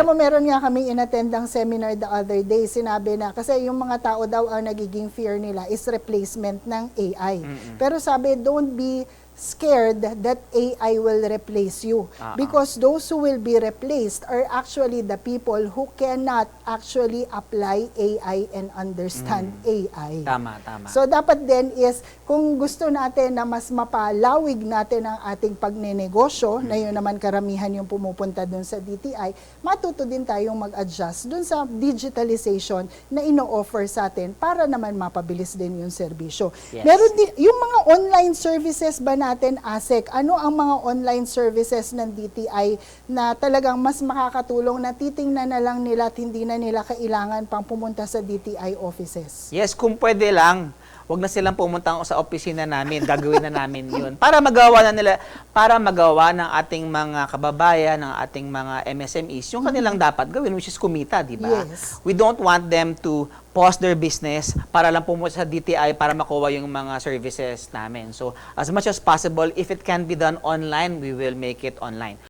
Alam mo, meron nga kami inattendang seminar the other day, sinabi na, kasi yung mga tao daw ang nagiging fear nila is replacement ng AI. Pero sabi, don't be scared that AI will replace you. Ah. Because those who will be replaced are actually the people who cannot actually apply AI and understand AI. Tama, tama. So dapat din is kung gusto natin na mas mapalawig natin ang ating pagnenegosyo, na yun naman karamihan yung pumupunta dun sa DTI, matuto din tayong mag-adjust dun sa digitalization na ino-offer sa atin para naman mapabilis din yung serbisyo. Yes. Meron din, yung mga online services ba natin, ASEC, ano ang mga online services ng DTI na talagang mas makakatulong na titingnan na lang nila at hindi na nila kailangan pang pumunta sa DTI offices? Yes, kung pwede lang, wag na silang pumunta sa opisina namin, gagawin na namin 'yun. Para magawa na nila, para magawa ng ating mga kababayan, ng ating mga MSMEs, yung kanilang dapat gawin which is kumita, di ba? Yes. We don't want them to pause their business para lang pumunta sa DTI para makuha yung mga services namin. So, as much as possible, if it can be done online, we will make it online.